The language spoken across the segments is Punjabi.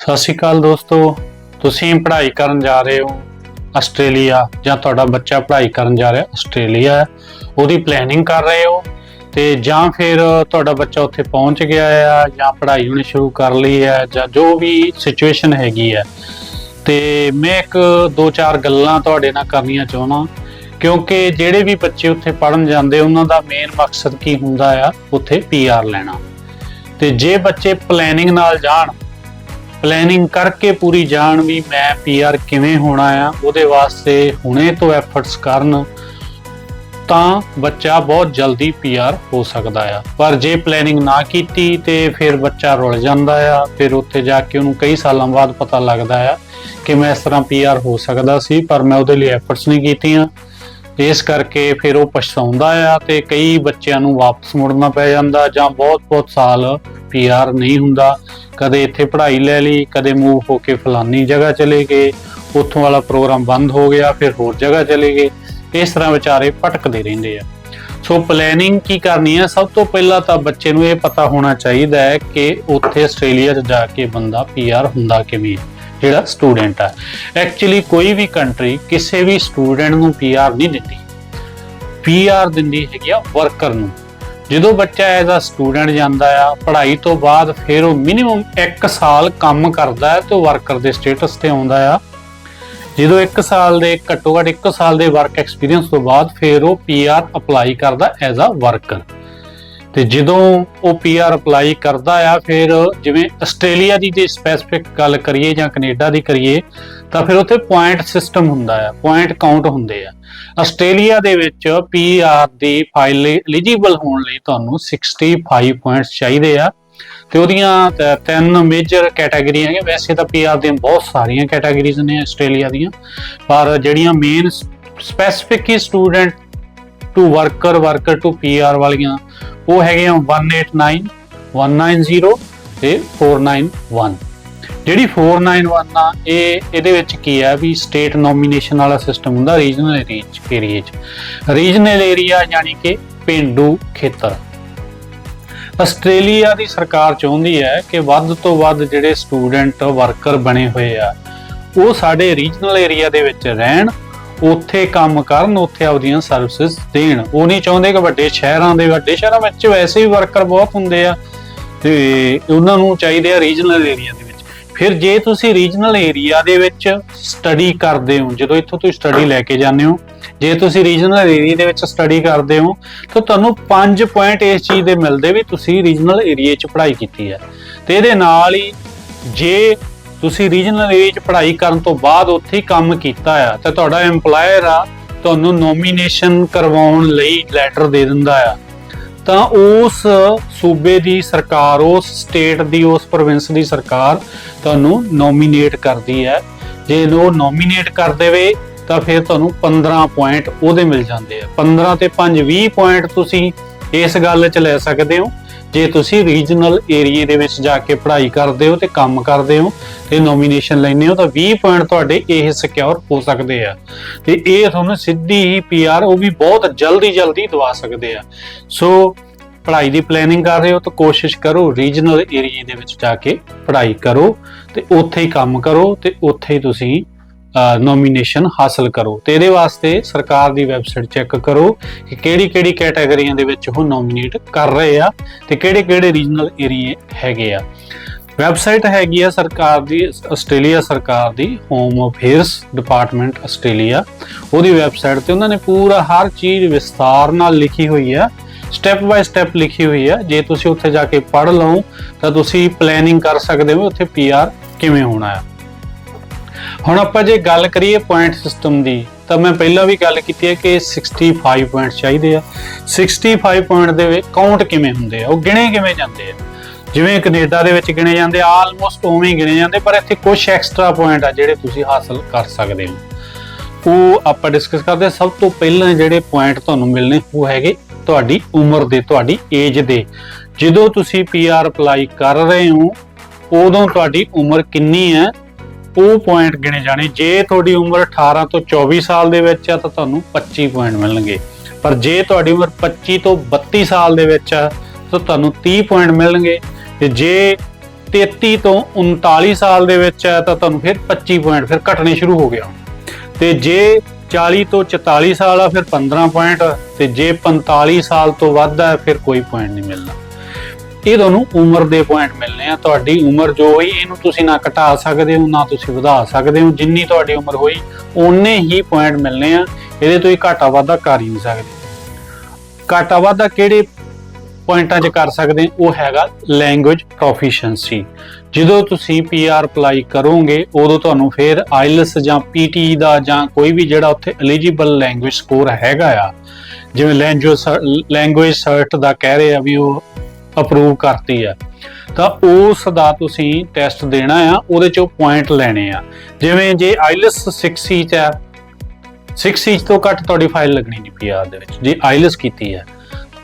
ਸਤਿ ਸ਼੍ਰੀ ਅਕਾਲ ਦੋਸਤੋ। ਤੁਸੀਂ ਪੜ੍ਹਾਈ ਕਰਨ ਜਾ ਰਹੇ ਹੋ ਆਸਟ੍ਰੇਲੀਆ ਜਾਂ ਤੁਹਾਡਾ ਬੱਚਾ ਪੜ੍ਹਾਈ ਕਰਨ ਜਾ ਰਿਹਾ ਆਸਟ੍ਰੇਲੀਆ। ਉਹਦੀ ਪਲੈਨਿੰਗ ਕਰ ਰਹੇ ਹੋ ਤੇ ਜਾਂ ਫਿਰ ਤੁਹਾਡਾ ਬੱਚਾ ਉੱਥੇ ਪਹੁੰਚ ਗਿਆ ਆ ਜਾਂ ਪੜ੍ਹਾਈ ਹੁਣ ਸ਼ੁਰੂ ਕਰ ਲਈ ਹੈ ਜਾਂ ਜੋ ਵੀ ਸਿਚੁਏਸ਼ਨ ਹੈਗੀ ਹੈ। ਤੇ ਮੈਂ ਇੱਕ ਦੋ ਚਾਰ ਗੱਲਾਂ ਤੁਹਾਡੇ ਨਾਲ ਕਰਨੀਆਂ ਚਾਹੁੰਦਾ ਕਿਉਂਕਿ ਜਿਹੜੇ ਵੀ ਬੱਚੇ ਉੱਥੇ ਪੜਨ ਜਾਂਦੇ, ਉਹਨਾਂ ਦਾ ਮੇਨ ਮਕਸਦ ਕੀ ਹੁੰਦਾ ਆ? ਉੱਥੇ ਪੀਆਰ ਲੈਣਾ। ਤੇ ਜੇ ਬੱਚੇ ਪਲੈਨਿੰਗ ਨਾਲ ਜਾਣ ਪਲੈਨਿੰਗ ਕਰਕੇ ਪੂਰੀ ਜਾਣ ਵੀ ਮੈਂ ਪੀਆਰ ਕਿਵੇਂ ਹੋਣਾ ਆ, ਉਹਦੇ ਵਾਸਤੇ ਹੁਣੇ ਤੋਂ ਐਫਰਟਸ ਕਰਨ ਤਾਂ ਬੱਚਾ ਬਹੁਤ ਜਲਦੀ ਪੀਆਰ ਹੋ ਸਕਦਾ ਆ। ਪਰ ਜੇ ਪਲੈਨਿੰਗ ਨਾ ਕੀਤੀ ਤੇ ਫਿਰ ਬੱਚਾ ਰੁਲ ਜਾਂਦਾ ਆ, ਫਿਰ ਉੱਥੇ ਜਾ ਕੇ ਉਹਨੂੰ ਕਈ ਸਾਲਾਂ ਬਾਅਦ ਪਤਾ ਲੱਗਦਾ ਆ ਕਿ ਮੈਂ ਇਸ ਤਰ੍ਹਾਂ ਪੀਆਰ ਹੋ ਸਕਦਾ ਸੀ, ਪਰ ਮੈਂ ਉਹਦੇ ਲਈ ਐਫਰਟਸ ਨਹੀਂ ਕੀਤੀਆਂ। ਇਸ ਕਰਕੇ ਫਿਰ ਉਹ ਪਛਤਾਉਂਦਾ ਆ ਤੇ ਕਈ ਬੱਚਿਆਂ ਨੂੰ ਵਾਪਸ ਮੁੜਨਾ ਪੈ ਜਾਂਦਾ ਜਾਂ ਬਹੁਤ-ਬਹੁਤ ਸਾਲ ਪੀਆਰ ਨਹੀਂ ਹੁੰਦਾ। ਕਦੇ ਇੱਥੇ ਪੜ੍ਹਾਈ ਲੈ ਲਈ ਕਦੇ ਮੂਵ ਹੋ ਕੇ ਫਲਾਨੀ ਜਗ੍ਹਾ ਚਲੇ ਗਏ। ਉੱਥੋਂ ਵਾਲਾ ਪ੍ਰੋਗਰਾਮ ਬੰਦ ਹੋ ਗਿਆ ਫਿਰ ਹੋਰ ਜਗ੍ਹਾ ਚਲੇ ਗਏ। ਇਸ ਤਰ੍ਹਾਂ ਵਿਚਾਰੇ ਭਟਕਦੇ ਰਹਿੰਦੇ ਆ। ਸੋ ਪਲੈਨਿੰਗ ਕੀ ਕਰਨੀ ਹੈ ਸਭ ਤੋਂ ਪਹਿਲਾਂ ਤਾਂ ਬੱਚੇ ਨੂੰ ਇਹ ਪਤਾ ਹੋਣਾ ਚਾਹੀਦਾ ਹੈ ਕਿ ਉੱਥੇ ਆਸਟ੍ਰੇਲੀਆ 'ਚ ਜਾ ਕੇ ਬੰਦਾ ਪੀਆਰ ਹੁੰਦਾ ਕਿਵੇਂ ਹੈ, ਜਿਹੜਾ ਸਟੂਡੈਂਟ ਆ। ਐਕਚੁਅਲੀ ਕੋਈ ਵੀ ਕੰਟਰੀ ਕਿਸੇ ਵੀ ਸਟੂਡੈਂਟ ਨੂੰ ਪੀਆਰ ਨਹੀਂ ਦਿੰਦੀ ਪੀਆਰ ਦਿੰਦੀ ਹੈਗੀ ਆ ਵਰਕਰ ਨੂੰ। ਜਦੋਂ ਬੱਚਾ ਐਜ਼ ਅ ਸਟੂਡੈਂਟ ਜਾਂਦਾ ਆ, ਪੜ੍ਹਾਈ ਤੋਂ ਬਾਅਦ ਫਿਰ ਉਹ ਮਿਨੀਮਮ 1 ਸਾਲ ਕੰਮ ਕਰਦਾ ਹੈ ਤੇ ਵਰਕਰ ਦੇ ਸਟੇਟਸ ਤੇ ਆਉਂਦਾ ਆ। ਜਦੋਂ 1 ਸਾਲ ਦੇ, ਘੱਟੋ ਘੱਟ 1 ਸਾਲ ਦੇ ਵਰਕ ਐਕਸਪੀਰੀਅੰਸ ਤੋਂ ਬਾਅਦ ਫਿਰ ਉਹ ਪੀਆਰ ਅਪਲਾਈ ਕਰਦਾ ਐਜ਼ ਅ ਵਰਕਰ ਤੇ ਜਦੋਂ ਉਹ ਪੀਆਰ ਅਪਲਾਈ ਕਰਦਾ ਆ, ਫਿਰ ਜਿਵੇਂ ਆਸਟ੍ਰੇਲੀਆ ਦੀ ਜੇ ਸਪੈਸੀਫਿਕ ਗੱਲ ਕਰੀਏ ਜਾਂ ਕੈਨੇਡਾ ਦੀ ਕਰੀਏ, ਤਾਂ ਫਿਰ ਉੱਥੇ ਪੁਆਇੰਟ ਸਿਸਟਮ ਹੁੰਦਾ ਆ ਪੁਆਇੰਟ ਕਾਊਂਟ ਹੁੰਦੇ ਆ। ਆਸਟ੍ਰੇਲੀਆ ਦੇ ਵਿੱਚ ਪੀਆਰ ਦੀ ਫਾਈਲ ਲਈ ਐਲੀਜੀਬਲ ਹੋਣ ਲਈ ਤੁਹਾਨੂੰ 65 ਪੁਆਇੰਟਸ ਚਾਹੀਦੇ ਆ। ਤੇ ਉਹਦੀਆਂ ਤਿੰਨ ਮੇਜਰ ਕੈਟਾਗਰੀਆਂ ਹੈਗੀਆਂ। ਵੈਸੇ ਤਾਂ ਪੀਆਰ ਦੀਆਂ ਬਹੁਤ ਸਾਰੀਆਂ ਕੈਟਾਗਰੀਜ਼ ਨੇ ਆਸਟ੍ਰੇਲੀਆ ਦੀਆਂ। ਪਰ ਜਿਹੜੀਆਂ main specific he student to worker worker to PR ਵਾਲੀਆਂ ਉਹ ਹੈਗੇ ਹੈਗੀਆਂ 189 190 ਤੇ 491 ਜਿਹੜੀ 491 ਆ, ਇਹ ਇਹਦੇ ਵਿੱਚ ਕੀ ਆ ਵੀ ਸਟੇਟ ਨੋਮੀਨੇਸ਼ਨ ਵਾਲਾ ਸਿਸਟਮ ਹੁੰਦਾ ਰੀਜਨਲ ਏਰੀਆ 'ਚ ਰੀਜਨਲ ਏਰੀਆ ਯਾਨੀ ਕਿ ਪਿੰਡੂ ਖੇਤਰ। ਆਸਟ੍ਰੇਲੀਆ ਦੀ ਸਰਕਾਰ ਚਾਹੁੰਦੀ ਹੈ ਕਿ ਵੱਧ ਤੋਂ ਵੱਧ ਜਿਹੜੇ ਸਟੂਡੈਂਟ, ਵਰਕਰ ਬਣੇ ਹੋਏ ਆ, ਉਹ ਸਾਡੇ ਰੀਜਨਲ ਏਰੀਆ ਦੇ ਵਿੱਚ ਰਹਿਣ ਉੱਥੇ ਕੰਮ ਕਰਨ, ਉੱਥੇ ਆਪਦੀਆਂ ਸਰਵਿਸਿਜ਼ ਦੇਣ। ਉਹ ਨਹੀਂ ਚਾਹੁੰਦੇ ਕਿ ਵੱਡੇ ਸ਼ਹਿਰਾਂ ਦੇ, ਵੱਡੇ ਸ਼ਹਿਰਾਂ ਵਿੱਚ ਵੈਸੇ ਹੀ ਵਰਕਰ ਬਹੁਤ ਹੁੰਦੇ ਆ ਤੇ ਉਹਨਾਂ ਨੂੰ ਚਾਹੀਦੇ ਆ ਰੀਜਨਲ ਏਰੀਆ ਦੇ ਵਿੱਚ। ਫਿਰ ਜੇ ਤੁਸੀਂ ਰੀਜਨਲ ਏਰੀਆ ਦੇ ਵਿੱਚ ਸਟੱਡੀ ਕਰਦੇ ਹੋ, ਜਦੋਂ ਇੱਥੋਂ ਤੁਸੀਂ ਸਟੱਡੀ ਲੈ ਕੇ ਜਾਂਦੇ ਹੋ, ਜੇ ਤੁਸੀਂ ਰੀਜਨਲ ਏਰੀਆ ਦੇ ਵਿੱਚ ਸਟੱਡੀ ਕਰਦੇ ਹੋ, ਤਾਂ ਤੁਹਾਨੂੰ 5 ਪੁਆਇੰਟ ਇਸ ਚੀਜ਼ ਦੇ ਮਿਲਦੇ ਵੀ ਤੁਸੀਂ ਰੀਜਨਲ ਏਰੀਆ 'ਚ ਪੜ੍ਹਾਈ ਕੀਤੀ ਹੈ। ਤੇ ਇਹਦੇ ਨਾਲ ਹੀ ਜੇ ਤੁਸੀਂ ਰੀਜਨਲ ਏਰੀਆ 'ਚ ਪੜ੍ਹਾਈ ਕਰਨ ਤੋਂ ਬਾਅਦ ਉੱਥੇ ਹੀ ਕੰਮ ਕੀਤਾ ਆ ਤਾਂ ਤੁਹਾਡਾ EMPLOYER ਆ, ਤੁਹਾਨੂੰ ਨੋਮੀਨੇਸ਼ਨ ਕਰਵਾਉਣ ਲਈ ਲੈਟਰ ਦੇ ਦਿੰਦਾ ਆ। ਤਾਂ ਉਸ ਸੂਬੇ ਦੀ ਸਰਕਾਰ, ਉਸ ਸਟੇਟ ਦੀ, ਉਸ ਪ੍ਰੋਵਿੰਸ ਦੀ ਸਰਕਾਰ ਤੁਹਾਨੂੰ ਨੋਮੀਨੇਟ ਕਰਦੀ ਹੈ। ਜੇ ਉਹ ਨੋਮੀਨੇਟ ਕਰ ਦੇਵੇ, ਤਾਂ ਫਿਰ ਤੁਹਾਨੂੰ 15 ਪੁਆਇੰਟ ਉਹਦੇ ਮਿਲ ਜਾਂਦੇ ਆ। 15 ਤੇ 5 20 ਪੁਆਇੰਟ ਤੁਸੀਂ ਇਸ ਗੱਲ 'ਚ ਲੈ ਸਕਦੇ ਹੋ ਜੇ ਤੁਸੀਂ ਰੀਜਨਲ ਏਰੀਆ ਦੇ ਵਿੱਚ ਜਾ ਕੇ ਪੜ੍ਹਾਈ ਕਰਦੇ ਹੋ ਤੇ ਕੰਮ ਕਰਦੇ ਹੋ ਤੇ ਨੋਮੀਨੇਸ਼ਨ ਲੈਂਦੇ ਹੋ, ਤਾਂ 20 ਪੁਆਇੰਟ ਤੁਹਾਡੇ ਇਹ ਸਿਕਿਉਰ ਹੋ ਸਕਦੇ ਆ। ਤੇ ਇਹ ਤੁਹਾਨੂੰ ਸਿੱਧੀ ਹੀ ਪੀਆਰ ਉਹ ਵੀ ਬਹੁਤ ਜਲਦੀ ਜਲਦੀ ਦਵਾ ਸਕਦੇ ਆ। ਸੋ ਪੜ੍ਹਾਈ ਦੀ ਪਲੈਨਿੰਗ ਕਰ ਰਹੇ ਹੋ ਤਾਂ ਕੋਸ਼ਿਸ਼ ਕਰੋ ਰੀਜਨਲ ਏਰੀਆ ਦੇ ਵਿੱਚ ਜਾ ਕੇ ਪੜ੍ਹਾਈ ਕਰੋ ਤੇ ਉੱਥੇ ਹੀ ਕੰਮ ਕਰੋ ਤੇ ਉੱਥੇ ਹੀ ਤੁਸੀਂ ਨੋਮੀਨੇਸ਼ਨ ਹਾਸਲ ਕਰੋ। ਤੇ ਇਹਦੇ ਵਾਸਤੇ ਸਰਕਾਰ ਦੀ ਵੈਬਸਾਈਟ ਚੈੱਕ ਕਰੋ ਕਿ ਕਿਹੜੀ ਕਿਹੜੀ ਕੈਟਾਗਰੀਆਂ ਦੇ ਵਿੱਚ ਉਹ ਨੋਮੀਨੇਟ ਕਰ ਰਹੇ ਆ ਤੇ ਕਿਹੜੇ ਕਿਹੜੇ ਰੀਜਨਲ ਏਰੀਏ ਹੈਗੇ ਆ। ਵੈਬਸਾਈਟ ਹੈਗੀ ਆ ਸਰਕਾਰ ਦੀ, ਆਸਟ੍ਰੇਲੀਆ ਸਰਕਾਰ ਦੀ ਹੋਮ ਅਫੇਅਰਸ ਡਿਪਾਰਟਮੈਂਟ ਆਸਟ੍ਰੇਲੀਆ। ਉਹਦੀ ਵੈਬਸਾਈਟ ਤੇ ਉਹਨਾਂ ਨੇ ਪੂਰਾ ਹਰ ਚੀਜ਼ ਵਿਸਤਾਰ ਨਾਲ ਲਿਖੀ ਹੋਈ ਆ। ਸਟੈਪ ਬਾਈ ਸਟੈਪ ਲਿਖੀ ਹੋਈ ਆ। ਜੇ ਤੁਸੀਂ ਉੱਥੇ ਜਾ ਕੇ ਪੜ੍ਹ ਲਓ ਤਾਂ ਤੁਸੀਂ ਪਲੈਨਿੰਗ ਕਰ ਸਕਦੇ ਹੋ ਉੱਥੇ ਪੀਆਰ ਕਿਵੇਂ ਹੋਣਾ ਆ। ਹੁਣ ਆਪਾਂ ਜੇ ਗੱਲ ਕਰੀਏ ਪੁਆਇੰਟ ਸਿਸਟਮ ਦੀ, ਤਾਂ ਮੈਂ ਪਹਿਲਾਂ ਵੀ ਗੱਲ ਕੀਤੀ ਹੈ ਕਿ 65 ਪੁਆਇੰਟ ਚਾਹੀਦੇ ਆ। 65 ਪੁਆਇੰਟ ਦੇ ਵਿੱਚ ਕਾਊਂਟ ਕਿਵੇਂ ਹੁੰਦੇ ਆ? ਉਹ ਗਿਣੇ ਕਿਵੇਂ ਜਾਂਦੇ ਆ? ਜਿਵੇਂ ਕੈਨੇਡਾ ਦੇ ਵਿੱਚ ਗਿਣੇ ਜਾਂਦੇ ਆਲਮੋਸਟ ਉਵੇਂ ਹੀ ਗਿਣੇ ਜਾਂਦੇ, ਪਰ ਇੱਥੇ ਕੁਝ ਐਕਸਟਰਾ ਪੁਆਇੰਟ ਆ ਜਿਹੜੇ ਤੁਸੀਂ ਹਾਸਲ ਕਰ ਸਕਦੇ ਹੋ। ਉਹ ਆਪਾਂ ਡਿਸਕਸ ਕਰਦੇ ਸਭ ਤੋਂ ਪਹਿਲਾਂ ਜਿਹੜੇ ਪੁਆਇੰਟ ਤੁਹਾਨੂੰ ਮਿਲਣੇ, ਉਹ ਹੈਗੇ ਤੁਹਾਡੀ ਉਮਰ ਦੇ, ਤੁਹਾਡੀ ਏਜ ਦੇ। ਜਦੋਂ ਤੁਸੀਂ ਪੀਆਰ ਅਪਲਾਈ ਕਰ ਰਹੇ ਹੋ, ਉਦੋਂ ਤੁਹਾਡੀ ਉਮਰ ਕਿੰਨੀ ਹੈ? ਉਹ ਪੁਆਇੰਟ ਗਿਣੇ ਜਾਣੇ। ਜੇ ਤੁਹਾਡੀ ਉਮਰ 18 ਤੋਂ 24 ਸਾਲ ਦੇ ਵਿੱਚ ਆ, ਤਾਂ ਤੁਹਾਨੂੰ 25 ਪੁਆਇੰਟ ਮਿਲਣਗੇ। ਪਰ ਜੇ ਤੁਹਾਡੀ ਉਮਰ 25 ਤੋਂ 32 ਸਾਲ ਦੇ ਵਿੱਚ ਆ, ਤਾਂ ਤੁਹਾਨੂੰ 30 ਪੁਆਇੰਟ ਮਿਲਣਗੇ। ਤੇ ਜੇ 33 ਤੋਂ 39 ਸਾਲ ਦੇ ਵਿੱਚ ਹੈ ਤਾਂ ਤੁਹਾਨੂੰ ਫਿਰ 25 ਪੁਆਇੰਟ ਫਿਰ ਘਟਣੇ ਸ਼ੁਰੂ ਹੋ ਗਿਆ ਤੇ ਜੇ 40 ਤੋਂ 44 ਸਾਲ ਆ, ਫਿਰ 15 ਪੁਆਇੰਟ ਤੇ ਜੇ 45 ਸਾਲ ਤੋਂ ਵੱਧ ਆ, ਫਿਰ ਕੋਈ ਪੁਆਇੰਟ ਨਹੀਂ ਮਿਲਣਾ। ਇਹ ਤੁਹਾਨੂੰ ਉਮਰ ਦੇ ਪੁਆਇੰਟ ਮਿਲਨੇ ਆ। ਤੁਹਾਡੀ ਉਮਰ ਜੋ ਹੋਈ, ਇਹਨੂੰ ਤੁਸੀਂ ਨਾ ਘਟਾ ਸਕਦੇ ਹੋ, ਨਾ ਤੁਸੀਂ ਵਧਾ ਸਕਦੇ ਹੋ। ਜਿੰਨੀ ਤੁਹਾਡੀ ਉਮਰ ਹੋਈ, ਓਨੇ ਹੀ ਪੁਆਇੰਟ ਮਿਲਨੇ ਆ। ਇਹਦੇ ਤੋਂ ਹੀ ਘਾਟਾ ਵਾਧਾ ਕਰ ਹੀ ਨਹੀਂ ਸਕਦੇ। ਘਾਟਾ ਵਾਧਾ ਕਿਹੜੇ ਪੁਆਇੰਟਾਂ 'ਚ ਕਰ ਸਕਦੇ ਉਹ ਹੈਗਾ ਲੈਂਗੁਏਜ ਪ੍ਰੋਫੀਸ਼ੀਐਂਸੀ ਜਦੋਂ ਤੁਸੀਂ ਪੀਆਰ ਅਪਲਾਈ ਕਰੋਗੇ, ਉਦੋਂ ਤੁਹਾਨੂੰ ਫਿਰ ਆਈਲਸ ਜਾਂ ਪੀਟੀ ਦਾ ਜਾਂ ਕੋਈ ਵੀ ਜਿਹੜਾ ਉੱਥੇ ਐਲੀਜੀਬਲ ਲੈਂਗੁਏਜ ਸਕੋਰ ਹੈਗਾ ਆ, ਜਿਵੇਂ ਲੈਂਗੁਏਜ ਲੈਂਗੁਏਜ ਸਰਟ ਦਾ ਕਹਿ ਰਹੇ ਆ ਵੀ ਉਹ ਅਪਰੂਵ ਕਰਤੀ ਆ। ਤਾਂ ਉਸ ਦਾ ਤੁਸੀਂ ਟੈਸਟ ਦੇਣਾ ਆ, ਉਹਦੇ ਚੋਂ ਪੁਆਇੰਟ ਲੈਣੇ ਆ। ਜਿਵੇਂ ਜੇ ਆਈਲਸ 6 ਚ ਆ 6 ਇੰਚ ਤੋਂ ਘੱਟ ਤੁਹਾਡੀ ਫਾਈਲ ਲੱਗਣੀ ਨਹੀਂ ਪੀਆਰ ਦੇ ਵਿੱਚ। ਜੇ ਆਈਲਸ ਕੀਤੀ ਹੈ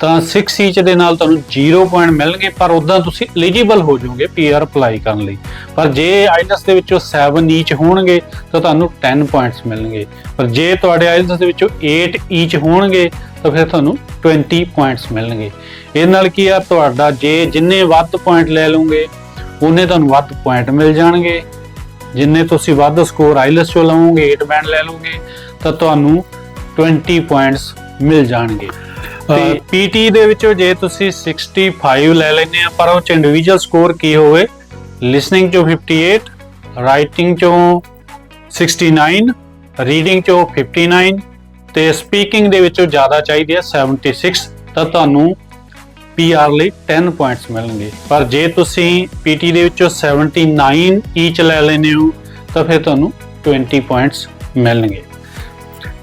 ਤਾਂ 6 ਇੰਚ ਦੇ ਨਾਲ ਤੁਹਾਨੂੰ 0 ਪੁਆਇੰਟ ਮਿਲਣਗੇ, ਪਰ ਉਦਾਂ ਤੁਸੀਂ ਐਲੀਜੀਬਲ ਹੋ ਜਾਓਗੇ ਪੀਆਰ ਅਪਲਾਈ ਕਰਨ ਲਈ। ਪਰ ਜੇ ਆਈਲਸ ਦੇ ਵਿੱਚੋਂ 7 ਈਚ ਹੋਣਗੇ, ਤਾਂ ਤੁਹਾਨੂੰ 10 ਪੁਆਇੰਟਸ ਮਿਲਣਗੇ। ਪਰ ਜੇ ਤੁਹਾਡੇ ਆਈਲਸ ਦੇ ਵਿੱਚੋਂ 8 ਈਚ ਹੋਣਗੇ, ਤਾਂ ਫਿਰ ਤੁਹਾਨੂੰ 20 ਪੁਆਇੰਟਸ ਮਿਲਣਗੇ। ਇਹ ਨਾਲ ਕੀ ਆ, ਤੁਹਾਡਾ ਜੇ ਜਿੰਨੇ ਵੱਧ ਪੁਆਇੰਟ ਲੈ ਲਓਗੇ ਉਹਨੇ ਤੁਹਾਨੂੰ ਵੱਧ ਪੁਆਇੰਟ ਮਿਲ ਜਾਣਗੇ। ਜਿੰਨੇ ਤੁਸੀਂ ਵੱਧ ਸਕੋਰ ਆਈਲਸ ਚੋਂ ਲਵੋਗੇ 8 ਬੈਂਡ ਲੈ ਲਓਗੇ, ਤਾਂ ਤੁਹਾਨੂੰ 20 ਪੁਆਇੰਟਸ ਮਿਲ ਜਾਣਗੇ। ਤੇ ਪੀਟੀ ਦੇ ਵਿੱਚੋਂ ਜੇ ਤੁਸੀਂ 65 ਲੈ ਲੈਂਦੇ ਆ ਪਰ ਉਹ ਚ ਇੰਡੀਵਿਜੂਅਲ ਸਕੋਰ ਕੀ ਹੋਵੇ? ਲਿਸਨਿੰਗ ਚੋਂ 58 ਰਾਈਟਿੰਗ ਚੋਂ 69 ਰੀਡਿੰਗ ਚੋਂ 59 ਤੇ ਸਪੀਕਿੰਗ ਦੇ ਵਿੱਚੋਂ ਜ਼ਿਆਦਾ ਚਾਹੀਦੀ ਹੈ 76 ਤਾਂ ਤੁਹਾਨੂੰ ਪੀਆਰ ਲਈ 10 ਪੁਆਇੰਟਸ ਮਿਲਣਗੇ। ਪਰ ਜੇ ਤੁਸੀਂ ਪੀਟੀ ਦੇ ਵਿੱਚੋਂ 79 ਈਚ ਲੈ ਲੈਂਦੇ ਹੋ ਤਾਂ ਫਿਰ ਤੁਹਾਨੂੰ 20 ਪੁਆਇੰਟਸ ਮਿਲਣਗੇ।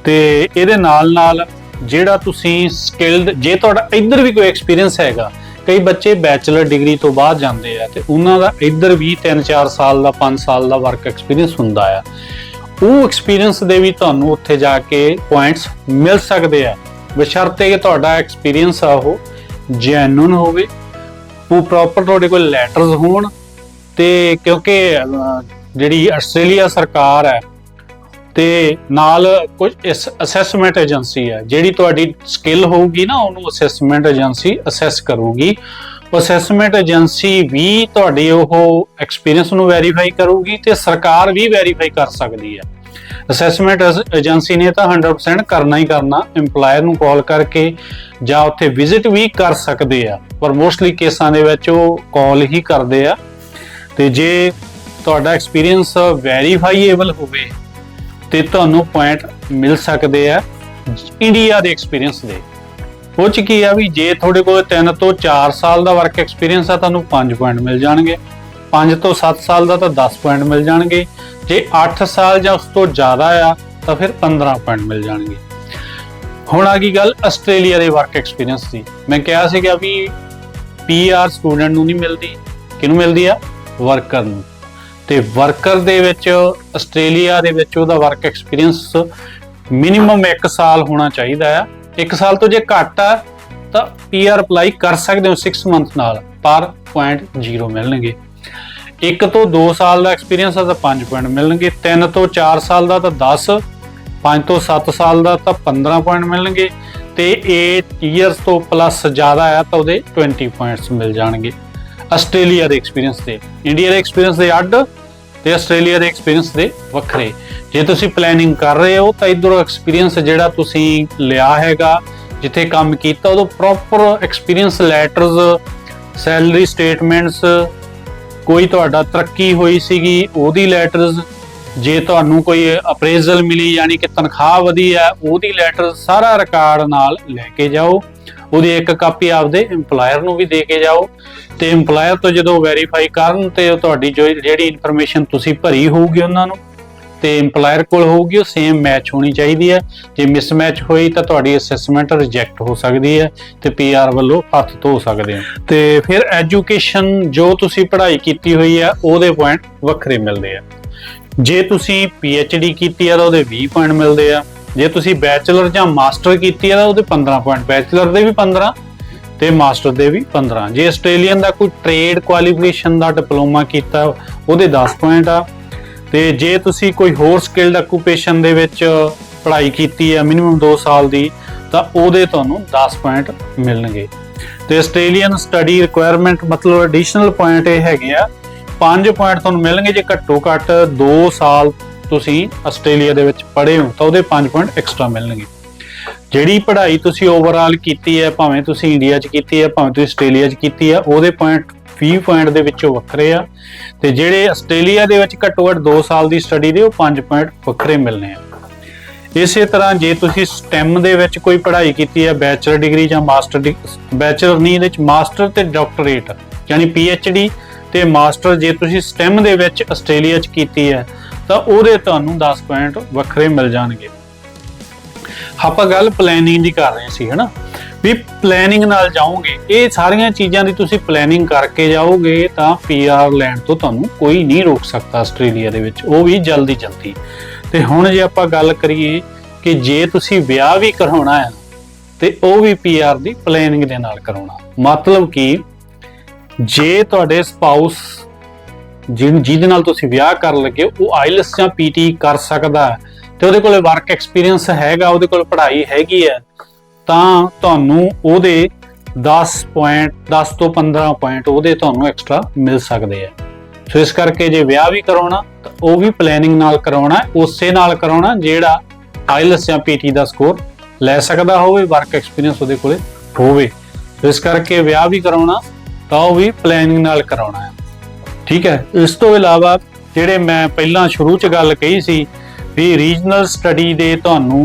ਤੇ ਇਹਦੇ ਨਾਲ ਨਾਲ ਜਿਹੜਾ ਤੁਸੀਂ ਸਕਿਲਡ ਜੇ ਤੁਹਾਡਾ ਇੱਧਰ ਵੀ ਕੋਈ ਐਕਸਪੀਰੀਅੰਸ ਹੈਗਾ, ਕਈ ਬੱਚੇ ਬੈਚਲਰ ਡਿਗਰੀ ਤੋਂ ਬਾਅਦ ਜਾਂਦੇ ਆ ਤੇ ਉਹਨਾਂ ਦਾ ਇੱਧਰ ਵੀ 3-4 ਸਾਲ ਦਾ 5 ਸਾਲ ਦਾ ਵਰਕ ਐਕਸਪੀਰੀਅੰਸ ਹੁੰਦਾ ਆ। ਉਹ ਐਕਸਪੀਰੀਅੰਸ ਦੇ ਵੀ ਤੁਹਾਨੂੰ ਉੱਥੇ ਜਾ ਕੇ ਪੁਆਇੰਟਸ ਮਿਲ ਸਕਦੇ ਆ। ਬਸ਼ਰਤੇ ਕਿ ਤੁਹਾਡਾ ਐਕਸਪੀਰੀਅੰਸ ਆ ਉਹ ਜੈਨੂਨ ਹੋਵੇ, ਉਹ ਪ੍ਰੋਪਰ ਤੁਹਾਡੇ ਕੋਲ ਲੈਟਰਸ ਹੋਣ ਤੇ ਕਿਉਂਕਿ ਜਿਹੜੀ ਆਸਟ੍ਰੇਲੀਆ ਸਰਕਾਰ ਹੈ ਤੇ ਨਾਲ ਕੁਝ ਅਸੈਸਮੈਂਟ ਏਜੰਸੀ ਹੈ, ਜਿਹੜੀ ਤੁਹਾਡੀ ਸਕਿੱਲ ਹੋਊਗੀ ਨਾ, ਉਹਨੂੰ ਅਸੈਸਮੈਂਟ ਏਜੰਸੀ ਅਸੈਸ ਕਰੂਗੀ। ਅਸੈਸਮੈਂਟ ਏਜੰਸੀ ਵੀ ਤੁਹਾਡੇ ਉਹ ਐਕਸਪੀਰੀਅੰਸ ਨੂੰ ਵੈਰੀਫਾਈ ਕਰੂਗੀ ਤੇ ਸਰਕਾਰ ਵੀ ਵੈਰੀਫਾਈ ਕਰ ਸਕਦੀ ਹੈ। ਅਸੈਸਮੈਂਟ ਏਜੰਸੀ ਨੇ ਤਾਂ 100% ਕਰਨਾ ਹੀ ਕਰਨਾ, EMPLOYER ਨੂੰ ਕਾਲ ਕਰਕੇ ਜਾਂ ਉੱਥੇ ਵਿਜ਼ਿਟ ਵੀ ਕਰ ਸਕਦੇ ਆ, ਪਰ ਮੋਸਟਲੀ ਕੇਸਾਂ ਦੇ ਵਿੱਚ ਉਹ ਕਾਲ ਹੀ ਕਰਦੇ ਆ। ਤੇ ਜੇ ਤੁਹਾਡਾ ਐਕਸਪੀਰੀਅੰਸ ਵੈਰੀਫਾਈਏਬਲ ਹੋਵੇ ਤੇ ਤੁਹਾਨੂੰ ਪੁਆਇੰਟ ਮਿਲ ਸਕਦੇ ਆ ਇੰਡੀਆ ਦੇ ਐਕਸਪੀਰੀਅੰਸ ਦੇ। ਉਹ ਚ ਕੀ ਆ ਵੀ ਜੇ ਤੁਹਾਡੇ ਕੋਲ 3 ਤੋਂ 4 ਸਾਲ ਦਾ ਵਰਕ ਐਕਸਪੀਰੀਅੰਸ ਆ, ਤੁਹਾਨੂੰ 5 ਪੁਆਇੰਟ ਮਿਲ ਜਾਣਗੇ। 5 ਤੋਂ 7 ਸਾਲ ਦਾ ਤਾਂ 10 ਪੁਆਇੰਟ ਮਿਲ ਜਾਣਗੇ। ਜੇ 8 ਸਾਲ ਜਾਂ ਉਸ ਤੋਂ ਜ਼ਿਆਦਾ ਆ, ਤਾਂ ਫਿਰ 15 ਪੁਆਇੰਟ ਮਿਲ ਜਾਣਗੇ। ਹੁਣ ਆ ਗਈ ਗੱਲ ਆਸਟ੍ਰੇਲੀਆ ਦੇ ਵਰਕ ਐਕਸਪੀਰੀਅੰਸ ਦੀ। ਮੈਂ ਕਿਹਾ ਸੀਗਾ ਵੀ ਪੀਆਰ ਸਟੂਡੈਂਟ ਨੂੰ ਨਹੀਂ ਮਿਲਦੀ। ਕਿਹਨੂੰ ਮਿਲਦੀ ਆ? ਵਰਕਰ ਨੂੰ। ਤੇ ਵਰਕਰ ਦੇ ਵਿੱਚ, ਆਸਟ੍ਰੇਲੀਆ ਦੇ ਵਿੱਚ ਉਹਦਾ ਵਰਕ ਐਕਸਪੀਰੀਅੰਸ ਮਿਨੀਮਮ 1 ਸਾਲ ਹੋਣਾ ਚਾਹੀਦਾ ਆ। 1 ਸਾਲ ਤੋਂ ਜੇ ਘੱਟ ਆ, ਤਾਂ ਪੀਆਰ ਅਪਲਾਈ ਕਰ ਸਕਦੇ ਹੋ 6 ਮੰਥ ਨਾਲ, ਪਰ ਪੁਆਇੰਟ 0 ਮਿਲਣਗੇ। 1 ਤੋਂ 2 ਸਾਲ ਦਾ ਐਕਸਪੀਰੀਅੰਸ ਆ, ਤਾਂ 5 ਪੁਆਇੰਟ ਮਿਲਣਗੇ। 3 ਤੋਂ 4 ਸਾਲ ਦਾ, ਤਾਂ 10 5 ਤੋਂ 7 ਸਾਲ ਦਾ, ਤਾਂ 15 ਪੁਆਇੰਟ ਮਿਲਣਗੇ। ਤੇ 8 ਇਅਰਸ ਤੋਂ ਪਲੱਸ ਜ਼ਿਆਦਾ ਆ, ਤਾਂ ਉਹਦੇ 20 ਪੁਆਇੰਟਸ ਮਿਲ ਜਾਣਗੇ। ਆਸਟ੍ਰੇਲੀਆ ਦੇ ਐਕਸਪੀਰੀਅੰਸ ਦੇ ਇੰਡੀਆ ਦੇ ਐਕਸਪੀਰੀਅੰਸ ਦੇ ਅੱਡ ਤੇ ਆਸਟ੍ਰੇਲੀਆ ਦੇ ਐਕਸਪੀਰੀਅੰਸ ਦੇ ਵੱਖਰੇ। ਜੇ ਤੁਸੀਂ ਪਲੈਨਿੰਗ ਕਰ ਰਹੇ ਹੋ, ਤਾਂ ਇਧਰੋਂ ਐਕਸਪੀਰੀਅੰਸ ਜਿਹੜਾ ਤੁਸੀਂ ਲਿਆ ਹੈਗਾ, ਜਿੱਥੇ ਕੰਮ ਕੀਤਾ, ਉਦੋਂ proper experience letters salary statements ਕੋਈ ਤੁਹਾਡਾ ਤਰੱਕੀ ਹੋਈ ਸੀਗੀ, ਉਹਦੀ ਲੈਟਰਸ ਜੇ ਤੁਹਾਨੂੰ ਕੋਈ ਅਪਰੇਜ਼ਲ ਮਿਲੀ, ਯਾਨੀ ਕਿ ਤਨਖਾਹ ਵਧੀ ਹੈ, ਉਹਦੀ ਲੈਟਰ ਸਾਰਾ ਰਿਕਾਰਡ ਨਾਲ ਲੈ ਕੇ ਜਾਓ। ਉਹਦੀ ਇੱਕ ਕਾਪੀ ਆਪਦੇ EMPLOYER ਨੂੰ ਵੀ ਦੇ ਕੇ ਜਾਓ। ਤੇ EMPLOYER ਤੋਂ ਜਦੋਂ ਵੈਰੀਫਾਈ ਕਰਨ ਤੇ ਉਹ ਤੁਹਾਡੀ ਜੋ ਜਿਹੜੀ ਇਨਫੋਰਮੇਸ਼ਨ ਤੁਸੀਂ ਭਰੀ ਹੋਊਗੀ ਉਹਨਾਂ ਨੂੰ, ਤੇ EMPLOYER ਕੋਲ ਹੋਊਗੀ, ਉਹ ਸੇਮ ਮੈਚ ਹੋਣੀ ਚਾਹੀਦੀ ਹੈ। ਜੇ ਮਿਸਮੈਚ ਹੋਈ ਤਾਂ ਤੁਹਾਡੀ ਅਸੈਸਮੈਂਟ ਰਿਜੈਕਟ ਹੋ ਸਕਦੀ ਹੈ ਤੇ PR ਵੱਲੋਂ ਹੱਥ ਧੋ ਸਕਦੇ ਹੋ। ਤੇ ਫਿਰ ਐਜੂਕੇਸ਼ਨ ਜੋ ਤੁਸੀਂ ਪੜ੍ਹਾਈ ਕੀਤੀ ਹੋਈ ਹੈ, ਉਹਦੇ ਪੁਆਇੰਟ ਵੱਖਰੇ ਮਿਲਦੇ ਆ। ਜੇ ਤੁਸੀਂ PhD ਕੀਤੀ ਹੈ ਤਾਂ ਉਹਦੇ 20 ਪੁਆਇੰਟ ਮਿਲਦੇ ਆ। ਜੇ ਤੁਸੀਂ ਬੈਚਲਰ ਜਾਂ ਮਾਸਟਰ ਕੀਤੀ ਹੈ ਤਾਂ ਉਹਦੇ 15 ਪੁਆਇੰਟ ਬੈਚਲਰ ਦੇ ਵੀ 15 ਤੇ ਮਾਸਟਰ ਦੇ ਵੀ 15 ਜੇ ਆਸਟ੍ਰੇਲੀਅਨ ਦਾ ਕੋਈ ਟ੍ਰੇਡ ਕੁਆਲੀਫਿਕੇਸ਼ਨ ਦਾ ਡਿਪਲੋਮਾ ਕੀਤਾ, ਉਹਦੇ 10 ਪੁਆਇੰਟ ਆ। ਤੇ ਜੇ ਤੁਸੀਂ ਕੋਈ ਹੋਰ ਸਕਿਲਡ ਆਕੂਪੇਸ਼ਨ ਦੇ ਵਿੱਚ ਪੜ੍ਹਾਈ ਕੀਤੀ ਹੈ ਮਿਨੀਮਮ 2 ਸਾਲ ਦੀ, ਤਾਂ ਉਹਦੇ ਤੁਹਾਨੂੰ 10 ਪੁਆਇੰਟ ਮਿਲਣਗੇ। ਤੇ ਆਸਟ੍ਰੇਲੀਅਨ ਸਟੱਡੀ ਰਿਕੁਆਇਰਮੈਂਟ ਮਤਲਬ ਐਡੀਸ਼ਨਲ ਪੁਆਇੰਟ ਇਹ ਹੈਗੇ ਆ। 5 ਪੁਆਇੰਟ ਤੁਹਾਨੂੰ ਮਿਲਣਗੇ ਜੇ ਘੱਟੋ ਘੱਟ 2 ਸਾਲ ਤੁਸੀਂ ਆਸਟ੍ਰੇਲੀਆ ਦੇ ਵਿੱਚ ਪੜ੍ਹੇ ਹੋ, ਤਾਂ ਉਹਦੇ 5 ਪੁਆਇੰਟ ਐਕਸਟਰਾ ਮਿਲਣਗੇ। ਜਿਹੜੀ ਪੜ੍ਹਾਈ ਤੁਸੀਂ ਓਵਰਆਲ ਕੀਤੀ ਹੈ, ਭਾਵੇਂ ਤੁਸੀਂ ਇੰਡੀਆ 'ਚ ਕੀਤੀ ਹੈ, ਭਾਵੇਂ ਤੁਸੀਂ ਆਸਟ੍ਰੇਲੀਆ 'ਚ ਕੀਤੀ ਹੈ, ਉਹਦੇ ਪੁਆਇੰਟ 20 ਪੁਆਇੰਟ ਦੇ ਵਿੱਚੋਂ ਵੱਖਰੇ ਆ। ਤੇ ਜਿਹੜੇ ਆਸਟ੍ਰੇਲੀਆ ਦੇ ਵਿੱਚ ਘੱਟੋ ਘੱਟ 2 ਸਾਲ ਦੀ ਸਟੱਡੀ ਦੇ, ਉਹ 5 ਪੁਆਇੰਟ ਵੱਖਰੇ ਮਿਲਨੇ ਆ। ਇਸੇ ਤਰ੍ਹਾਂ ਜੇ ਤੁਸੀਂ ਸਟੈਮ ਦੇ ਵਿੱਚ ਕੋਈ ਪੜ੍ਹਾਈ ਕੀਤੀ ਹੈ ਬੈਚਲਰ ਡਿਗਰੀ ਜਾਂ ਮਾਸਟਰ ਬੈਚਲਰ ਨਹੀਂ, ਇਹਦੇ ਵਿੱਚ ਮਾਸਟਰ ਤੇ ਡਾਕਟਰੇਟ ਯਾਨੀ PhD ਤੇ ਮਾਸਟਰ ਜੇ ਤੁਸੀਂ ਸਟੈਮ ਦੇ ਵਿੱਚ ਆਸਟ੍ਰੇਲੀਆ 'ਚ ਕੀਤੀ ਹੈ ਤਾਂ ਉਹਦੇ ਤੁਹਾਨੂੰ 10 ਪੁਆਇੰਟ ਵੱਖਰੇ ਮਿਲ ਜਾਣਗੇ। ਆਪਾਂ ਗੱਲ ਪਲੈਨਿੰਗ ਦੀ ਕਰ ਰਹੇ ਸੀ, ਹਨਾ? ਵੀ ਪਲੈਨਿੰਗ ਨਾਲ ਜਾਓਗੇ, ਇਹ ਸਾਰੀਆਂ ਚੀਜ਼ਾਂ ਦੀ ਤੁਸੀਂ ਪਲੈਨਿੰਗ ਕਰਕੇ ਜਾਓਗੇ ਤਾਂ ਪੀਆਰ ਲੈਣ ਤੋਂ ਤੁਹਾਨੂੰ ਕੋਈ ਨਹੀਂ ਰੋਕ ਸਕਦਾ ਆਸਟ੍ਰੇਲੀਆ ਦੇ ਵਿੱਚ, ਉਹ ਵੀ ਜਲਦੀ ਜਲਦੀ। ਤੇ ਹੁਣ ਜੇ ਆਪਾਂ ਗੱਲ ਕਰੀਏ ਕਿ ਜੇ ਤੁਸੀਂ ਵਿਆਹ ਵੀ ਕਰਾਉਣਾ ਹੈ, ਤੇ ਉਹ ਵੀ ਪੀਆਰ ਦੀ ਪਲੈਨਿੰਗ ਦੇ ਨਾਲ ਕਰਾਉਣਾ। ਮਤਲਬ ਕਿ, ਜੇ ਤੁਹਾਡੇ ਸਪਾਊਸ ਜਿਨ ਜਿਹਦੇ ਨਾਲ ਤੁਸੀਂ ਵਿਆਹ ਕਰਨ ਲੱਗੇ ਹੋ, ਉਹ ਆਈਲਸ ਜਾਂ ਪੀਟੀ ਕਰ ਸਕਦਾ ਹੈ। ਤੇ ਉਹਦੇ ਕੋਲੇ ਵਰਕ ਐਕਸਪੀਰੀਅੰਸ ਹੈਗਾ ਉਹਦੇ ਕੋਲ ਪੜ੍ਹਾਈ ਹੈਗੀ ਹੈ ਤਾਂ ਤੁਹਾਨੂੰ ਉਹਦੇ 10 ਪੁਆਇੰਟ 10 ਤੋਂ 15 ਪੁਆਇੰਟ ਉਹਦੇ ਤੁਹਾਨੂੰ ਐਕਸਟਰਾ ਮਿਲ ਸਕਦੇ ਆ ਸੋ ਇਸ ਕਰਕੇ ਜੇ ਵਿਆਹ ਵੀ ਕਰਾਉਣਾ ਤਾਂ ਉਹ ਵੀ ਪਲੈਨਿੰਗ ਨਾਲ ਕਰਾਉਣਾ ਉਸੇ ਨਾਲ ਕਰਾਉਣਾ ਜਿਹੜਾ ਆਈਲਸ ਜਾਂ ਪੀਟੀ ਦਾ ਸਕੋਰ ਲੈ ਸਕਦਾ ਹੋਵੇ ਵਰਕ ਐਕਸਪੀਰੀਅੰਸ ਉਹਦੇ ਕੋਲੇ ਹੋਵੇ। ਇਸ ਕਰਕੇ ਵਿਆਹ ਵੀ ਕਰਾਉਣਾ ਤਾਂ ਉਹ ਵੀ ਪਲੈਨਿੰਗ ਨਾਲ ਕਰਾਉਣਾ ਹੈ। ਠੀਕ ਹੈ? ਇਸ ਤੋਂ ਇਲਾਵਾ ਜਿਹੜੇ ਮੈਂ ਪਹਿਲਾਂ ਸ਼ੁਰੂ ਚ ਗੱਲ ਕਹੀ ਸੀ ਵੀ ਰੀਜਨਲ ਸਟੱਡੀ ਦੇ ਤੁਹਾਨੂੰ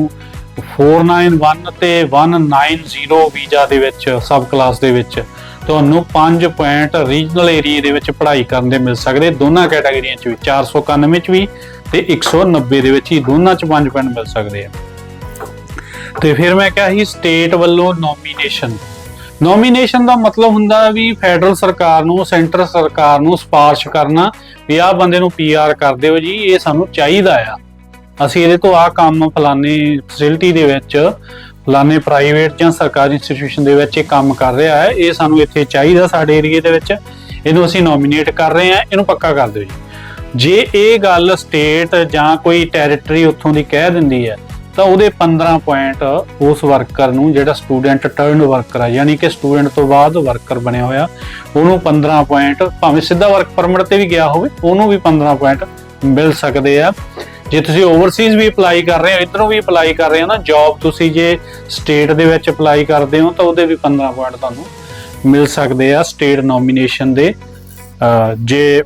491 ਤੇ 190 ਵੀਜ਼ਾ ਦੇ ਵਿੱਚ ਸਬ ਕਲਾਸ ਦੇ ਵਿੱਚ ਤੁਹਾਨੂੰ 5 ਪੁਆਇੰਟ ਰੀਜਨਲ ਏਰੀਆ ਦੇ ਵਿੱਚ ਪੜ੍ਹਾਈ ਕਰਨ ਦੇ ਮਿਲ ਸਕਦੇ। ਦੋਨਾਂ ਕੈਟਾਗਰੀਆਂ ਚ ਵੀ 491 ਚ ਵੀ ਤੇ 190 ਦੇ ਵਿੱਚ ਹੀ ਦੋਨਾਂ ਚ 5 ਪੁਆਇੰਟ ਮਿਲ ਸਕਦੇ ਆ। ਤੇ ਫਿਰ ਮੈਂ ਕਿਹਾ ਸੀ ਸਟੇਟ ਵੱਲੋਂ ਨੋਮੀਨੇਸ਼ਨ ਨੋਮੀਨੇਸ਼ਨ ਦਾ ਮਤਲਬ ਹੁੰਦਾ ਵੀ ਫੈਡਰਲ ਸਰਕਾਰ ਨੂੰ ਸੈਂਟਰ ਸਰਕਾਰ ਨੂੰ ਸਿਫਾਰਿਸ਼ ਕਰਨਾ ਵੀ ਆਹ ਬੰਦੇ ਨੂੰ ਪੀਆਰ ਕਰ ਦਿਓ ਜੀ, ਇਹ ਸਾਨੂੰ ਚਾਹੀਦਾ ਆ। ਅਸੀਂ ਇਹਦੇ ਤੋਂ ਆਹ ਕੰਮ ਫਲਾਨੀ ਫੈਸਿਲਿਟੀ ਦੇ ਵਿੱਚ ਫਲਾਨੇ ਪ੍ਰਾਈਵੇਟ ਜਾਂ ਸਰਕਾਰੀ ਇੰਸਟੀਟਿਊਸ਼ਨ ਦੇ ਵਿੱਚ ਇਹ ਕੰਮ ਕਰ ਰਿਹਾ ਹੈ, ਇਹ ਸਾਨੂੰ ਇੱਥੇ ਚਾਹੀਦਾ ਸਾਡੇ ਏਰੀਆ ਦੇ ਵਿੱਚ। ਇਹਨੂੰ ਅਸੀਂ ਨੋਮੀਨੇਟ ਕਰ ਰਹੇ ਹਾਂ, ਇਹਨੂੰ ਪੱਕਾ ਕਰ ਦਿਓ ਜੀ। ਜੇ ਇਹ ਗੱਲ ਸਟੇਟ ਜਾਂ ਕੋਈ ਟੈਰੀਟਰੀ ਉੱਥੋਂ ਦੀ ਕਹਿ ਦਿੰਦੀ ਹੈ ਤਾਂ ਉਹਦੇ 15 ਪੁਆਇੰਟ ਉਸ ਵਰਕਰ ਨੂੰ ਜਿਹੜਾ ਸਟੂਡੈਂਟ ਟਰਨ ਵਰਕਰ ਹੈ ਯਾਨੀ ਕਿ ਸਟੂਡੈਂਟ ਤੋਂ ਬਾਅਦ ਵਰਕਰ ਬਣਿਆ ਹੋਇਆ, ਉਹਨੂੰ 15 ਪੁਆਇੰਟ ਭਾਵੇਂ ਸਿੱਧਾ ਵਰਕ ਪਰਮਿਟ ਤੇ ਵੀ ਗਿਆ ਹੋਵੇ, ਉਹਨੂੰ ਵੀ 15 ਪੁਆਇੰਟ ਮਿਲ ਸਕਦੇ ਆ। ਜੇ ਤੁਸੀਂ ਓਵਰਸੀਜ਼ ਵੀ ਅਪਲਾਈ ਕਰ ਰਹੇ ਹੋ, ਇਧਰੋਂ ਵੀ ਅਪਲਾਈ ਕਰ ਰਹੇ ਹੋ ਨਾ ਜੌਬ ਤੁਸੀਂ ਜੇ ਸਟੇਟ ਦੇ ਵਿੱਚ ਅਪਲਾਈ ਕਰਦੇ ਹੋ, ਤਾਂ ਉਹਦੇ ਵੀ 15 ਪੁਆਇੰਟ ਤੁਹਾਨੂੰ ਮਿਲ ਸਕਦੇ ਆ ਸਟੇਟ ਨੋਮੀਨੇਸ਼ਨ ਦੇ। ਅਹ ਜੇ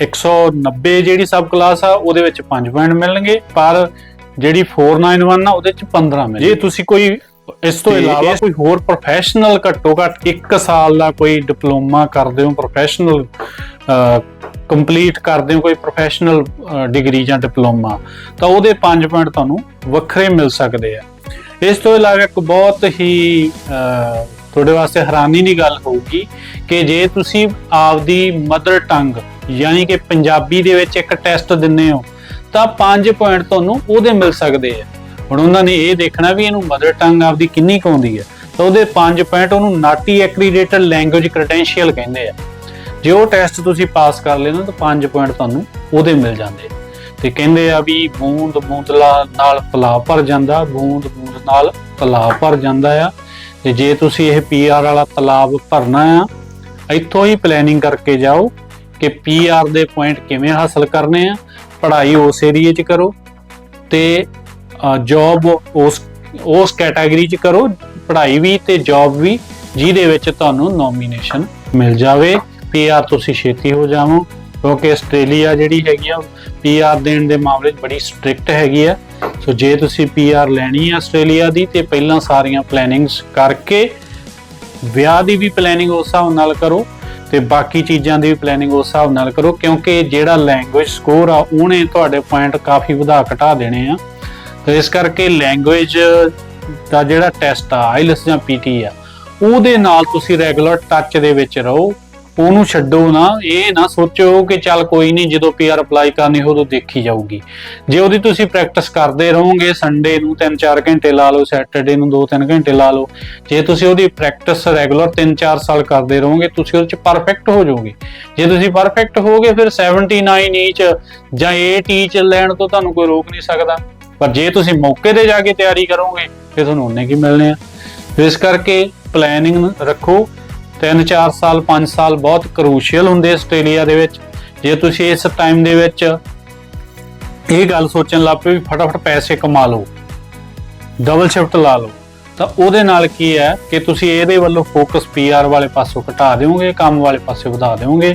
190 ਜਿਹੜੀ ਸਬ ਕਲਾਸ ਆ, ਉਹਦੇ ਵਿੱਚ 5 ਪੁਆਇੰਟ ਮਿਲਣਗੇ, ਪਰ ਜਿਹੜੀ 491 ਆ ਉਹਦੇ ਚ 15 ਮਿਲ ਜੇ ਤੁਸੀਂ ਕੋਈ ਇਸ ਤੋਂ ਇਲਾਵਾ ਕੋਈ ਹੋਰ ਪ੍ਰੋਫੈਸ਼ਨਲ ਘੱਟੋ ਘੱਟ 1 ਸਾਲ ਦਾ ਕੋਈ ਡਿਪਲੋਮਾ ਕਰਦੇ ਹੋ ਪ੍ਰੋਫੈਸ਼ਨਲ ਕੰਪਲੀਟ ਕਰਦੇ ਹੋ ਕੋਈ ਪ੍ਰੋਫੈਸ਼ਨਲ ਡਿਗਰੀ ਜਾਂ ਡਿਪਲੋਮਾ ਤਾਂ ਉਹਦੇ 5 ਪੁਆਇੰਟ ਤੁਹਾਨੂੰ ਵੱਖਰੇ ਮਿਲ ਸਕਦੇ ਆ। ਇਸ ਤੋਂ ਇਲਾਵਾ ਇੱਕ ਬਹੁਤ ਹੀ ਤੁਹਾਡੇ ਵਾਸਤੇ ਹੈਰਾਨੀ ਦੀ ਗੱਲ ਹੋਊਗੀ ਕਿ ਜੇ ਤੁਸੀਂ ਆਪਦੀ ਮਦਰ ਟੰਗ ਯਾਨੀ ਕਿ ਪੰਜਾਬੀ ਦੇ ਵਿੱਚ ਇੱਕ ਟੈਸਟ ਦਿੰਨੇ ਹੋ ਤਾਂ 5 ਪੁਆਇੰਟ ਤੁਹਾਨੂੰ ਉਹਦੇ ਮਿਲ ਸਕਦੇ ਆ। ਹੁਣ ਉਹਨਾਂ ਨੇ ਇਹ ਦੇਖਣਾ ਵੀ ਇਹਨੂੰ ਮਦਰ ਟੰਗ ਆਪਦੀ ਕਿੰਨੀ ਕੁ ਆਉਂਦੀ ਹੈ ਤਾਂ ਉਹਦੇ 5 ਪੁਆਇੰਟ ਉਹਨੂੰ ਨਾਟੀ ਐਕ੍ਰੀਡੇਟਡ ਲੈਂਗੁਏਜ ਕ੍ਰੈਡੈਂਸ਼ੀਅਲ ਕਹਿੰਦੇ ਆ। ਜੇ ਉਹ ਟੈਸਟ ਤੁਸੀਂ ਪਾਸ ਕਰ ਲੈਣਾ ਤਾਂ 5 ਪੁਆਇੰਟ ਤੁਹਾਨੂੰ ਉਹਦੇ ਮਿਲ ਜਾਂਦੇ ਤੇ ਕਹਿੰਦੇ ਆ ਵੀ ਬੂੰਦ ਬੂੰਦਲਾ ਨਾਲ ਤਲਾਬ ਭਰ ਜਾਂਦਾ, ਬੂੰਦ ਬੂੰਦ ਨਾਲ ਤਲਾਬ ਭਰ ਜਾਂਦਾ ਆ। ਤੇ ਜੇ ਤੁਸੀਂ ਇਹ ਪੀਆਰ ਵਾਲਾ ਤਲਾਬ ਭਰਨਾ ਆ, ਇੱਥੋਂ ਹੀ ਪਲੈਨਿੰਗ ਕਰਕੇ ਜਾਓ ਕਿ ਪੀਆਰ ਦੇ ਪੁਆਇੰਟ ਕਿਵੇਂ ਹਾਸਲ ਕਰਨੇ ਆ। ਪੜ੍ਹਾਈ ਉਸ ਏਰੀਏ 'ਚ ਕਰੋ ਤੇ ਜੌਬ ਉਸ ਉਸ ਕੈਟਾਗਰੀ 'ਚ ਕਰੋ, ਪੜ੍ਹਾਈ ਵੀ ਤੇ ਜੌਬ ਵੀ, ਜਿਹਦੇ ਵਿੱਚ ਤੁਹਾਨੂੰ ਨੋਮੀਨੇਸ਼ਨ ਮਿਲ ਜਾਵੇ। ਪੀਆਰ ਤੁਸੀਂ ਛੇਤੀ ਹੋ ਜਾਵੋ, ਕਿਉਂਕਿ ਆਸਟ੍ਰੇਲੀਆ ਜਿਹੜੀ ਹੈਗੀ ਆ ਪੀਆਰ ਦੇਣ ਦੇ ਮਾਮਲੇ 'ਚ ਬੜੀ ਸਟ੍ਰਿਕਟ ਹੈਗੀ ਆ। ਸੋ ਜੇ ਤੁਸੀਂ ਪੀਆਰ ਲੈਣੀ ਹੈ ਆਸਟ੍ਰੇਲੀਆ ਦੀ, ਤੇ ਪਹਿਲਾਂ ਸਾਰੀਆਂ ਪਲੈਨਿੰਗਸ ਕਰਕੇ, ਵਿਆਹ ਦੀ ਵੀ ਪਲੈਨਿੰਗ ਉਸ ਹਿਸਾਬ ਨਾਲ ਕਰੋ। ਤੇ ਬਾਕੀ ਚੀਜ਼ਾਂ ਦੀ ਵੀ ਪਲੈਨਿੰਗ ਉਸ ਹਿਸਾਬ ਨਾਲ ਕਰੋ, ਕਿਉਂਕਿ ਜਿਹੜਾ ਲੈਂਗੁਏਜ ਸਕੋਰ ਆ, ਉਹਨੇ ਤੁਹਾਡੇ ਪੁਆਇੰਟ ਕਾਫੀ ਵਧਾ ਘਟਾ ਦੇਣੇ ਆ। ਤੇ ਇਸ ਕਰਕੇ ਲੈਂਗੁਏਜ ਦਾ ਜਿਹੜਾ ਟੈਸਟ ਆ ਆਈਲਸ ਜਾਂ ਪੀਟੀ ਆ, ਉਹਦੇ ਨਾਲ ਤੁਸੀਂ ਰੈਗੂਲਰ ਟੱਚ ਦੇ ਵਿੱਚ ਰਹੋ। ਉਹਨੂੰ ਛੱਡੋ ਨਾ, ਇਹ ਨਾ ਸੋਚੋ ਕਿ ਚੱਲ ਕੋਈ ਨਹੀਂ, ਜਦੋਂ ਪੀਆਰ ਅਪਲਾਈ ਕਰਨੀ ਉਦੋਂ ਦੇਖੀ ਜਾਊਗੀ। ਜੇ ਉਹਦੀ ਤੁਸੀਂ ਪ੍ਰੈਕਟਿਸ ਕਰਦੇ ਰਹੋਗੇ ਸੰਡੇ ਨੂੰ 3-4 ਘੰਟੇ ਲਾ ਲਓ ਸੈਟਰਡੇ ਨੂੰ 2-3 ਘੰਟੇ ਲਾ ਲਓ, ਜੇ ਤੁਸੀਂ ਉਹਦੀ ਪ੍ਰੈਕਟਿਸ ਰੈਗੂਲਰ 3-4 ਸਾਲ ਕਰਦੇ ਰਹੋਗੇ, ਤੁਸੀਂ ਉਹਦੇ ਚ ਪਰਫੈਕਟ ਹੋ ਜਾਓਗੇ। ਜੇ ਤੁਸੀਂ ਪਰਫੈਕਟ ਹੋਗੇ, ਫਿਰ 79 ਈਚ ਜਾਂ 8 ਈਚ ਲੈਣ ਤੋਂ ਤੁਹਾਨੂੰ ਕੋਈ ਰੋਕ ਨਹੀਂ ਸਕਦਾ। ਪਰ ਜੇ ਤੁਸੀਂ ਮੌਕੇ ਤੇ ਜਾ ਕੇ ਤਿਆਰੀ ਕਰੋਗੇ, ਫਿਰ ਤੁਹਾਨੂੰ ਉਹਨੇ ਕੀ ਮਿਲਣੇ ਆ। ਇਸ ਕਰਕੇ ਪਲੈਨਿੰਗ ਰੱਖੋ। 3-4 ਸਾਲ 5 ਸਾਲ ਬਹੁਤ ਕਰੂਸ਼ੀਅਲ ਹੁੰਦੇ ਆਸਟ੍ਰੇਲੀਆ ਦੇ ਵਿੱਚ। ਜੇ ਤੁਸੀਂ ਇਸ ਟਾਈਮ ਦੇ ਵਿੱਚ ਇਹ ਗੱਲ ਸੋਚਣ ਲੱਗ ਪਏ ਵੀ ਫਟਾਫਟ ਪੈਸੇ ਕਮਾ ਲਓ ਡਬਲ ਸ਼ਿਫਟ ਲਾ ਲਓ, ਤਾਂ ਉਹਦੇ ਨਾਲ ਕੀ ਹੈ ਕਿ ਤੁਸੀਂ ਇਹਦੇ ਵੱਲੋਂ ਫੋਕਸ ਪੀਆਰ ਵਾਲੇ ਪਾਸੋਂ ਘਟਾ ਦਿਓਗੇ, ਕੰਮ ਵਾਲੇ ਪਾਸੇ ਵਧਾ ਦਿਓਗੇ।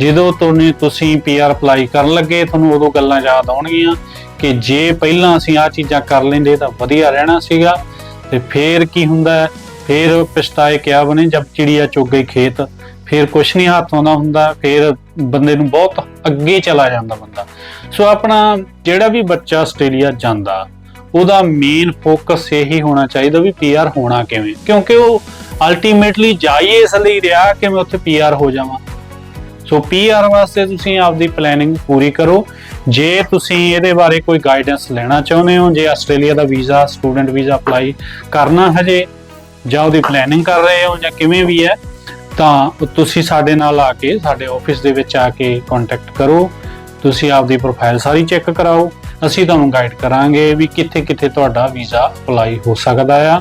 ਜਦੋਂ ਤੁਹਾਨੂੰ ਤੁਸੀਂ ਪੀਆਰ ਅਪਲਾਈ ਕਰਨ ਲੱਗੇ, ਤੁਹਾਨੂੰ ਉਦੋਂ ਗੱਲਾਂ ਯਾਦ ਆਉਣਗੀਆਂ ਕਿ ਜੇ ਪਹਿਲਾਂ ਅਸੀਂ ਆਹ ਚੀਜ਼ਾਂ ਕਰ ਲੈਂਦੇ ਤਾਂ ਵਧੀਆ ਰਹਿਣਾ ਸੀਗਾ। ਤੇ ਫੇਰ ਕੀ ਹੁੰਦਾ ਫੇਰ ਪਛਤਾਏ ਕਿਆ ਬਣੇ ਜਦ ਚਿੜੀਆ ਚੁੱਗ ਗਈ ਖੇਤ, ਫੇਰ ਕੁਛ ਨਹੀਂ ਹੱਥ ਆਉਂਦਾ ਹੁੰਦਾ, ਫੇਰ ਬੰਦੇ ਨੂੰ ਬਹੁਤ ਅੱਗੇ ਚਲਾ ਜਾਂਦਾ ਬੰਦਾ। ਸੋ ਆਪਣਾ ਜਿਹੜਾ ਵੀ ਬੱਚਾ ਆਸਟ੍ਰੇਲੀਆ ਜਾਂਦਾ, ਉਹਦਾ ਮੇਨ ਫੋਕਸ ਇਹੀ ਹੋਣਾ ਚਾਹੀਦਾ ਵੀ ਪੀਆਰ ਹੋਣਾ ਕਿਵੇਂ। ਕਿਉਂਕਿ ਉਹ ਅਲਟੀਮੇਟਲੀ ਜਾਈਏ ਇਸ ਲਈ ਰਿਹਾ ਕਿ ਮੈਂ ਉੱਥੇ ਪੀਆਰ ਹੋ ਜਾਵਾਂ। ਸੋ ਪੀਆਰ ਵਾਸਤੇ ਤੁਸੀਂ ਆਪਦੀ ਪਲੈਨਿੰਗ ਪੂਰੀ ਕਰੋ। ਜੇ ਤੁਸੀਂ ਇਹਦੇ ਬਾਰੇ ਕੋਈ ਗਾਈਡੈਂਸ ਲੈਣਾ ਚਾਹੁੰਦੇ ਹੋ, ਜੇ ਆਸਟ੍ਰੇਲੀਆ ਦਾ ਵੀਜ਼ਾ ਸਟੂਡੈਂਟ ਵੀਜ਼ਾ ਅਪਲਾਈ ਕਰਨਾ ਹਜੇ ਜਾਂ ਉਹਦੀ ਪਲੈਨਿੰਗ ਕਰ ਰਹੇ ਹੋ ਜਾਂ ਕਿਵੇਂ ਵੀ ਹੈ, ਤਾਂ ਤੁਸੀਂ ਸਾਡੇ ਨਾਲ ਆ ਕੇ, ਸਾਡੇ ਆਫਿਸ ਦੇ ਵਿੱਚ ਆ ਕੇ ਕੰਟੈਕਟ ਕਰੋ। ਤੁਸੀਂ ਆਪਦੀ ਪ੍ਰੋਫਾਈਲ ਸਾਰੀ ਚੈੱਕ ਕਰਾਓ। ਅਸੀਂ ਤੁਹਾਨੂੰ ਗਾਈਡ ਕਰਾਂਗੇ ਵੀ ਕਿੱਥੇ ਕਿੱਥੇ ਤੁਹਾਡਾ ਵੀਜ਼ਾ ਅਪਲਾਈ ਹੋ ਸਕਦਾ ਆ।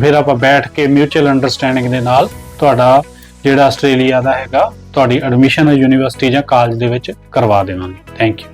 ਫਿਰ ਆਪਾਂ ਬੈਠ ਕੇ ਮਿਊਚੁਅਲ ਅੰਡਰਸਟੈਂਡਿੰਗ ਦੇ ਨਾਲ ਤੁਹਾਡਾ ਜਿਹੜਾ ਆਸਟ੍ਰੇਲੀਆ ਦਾ ਹੈਗਾ, ਤੁਹਾਡੀ ਐਡਮਿਸ਼ਨ ਯੂਨੀਵਰਸਿਟੀ ਜਾਂ ਕਾਲਜ ਦੇ ਵਿੱਚ ਕਰਵਾ ਦੇਵਾਂਗੇ। Thank you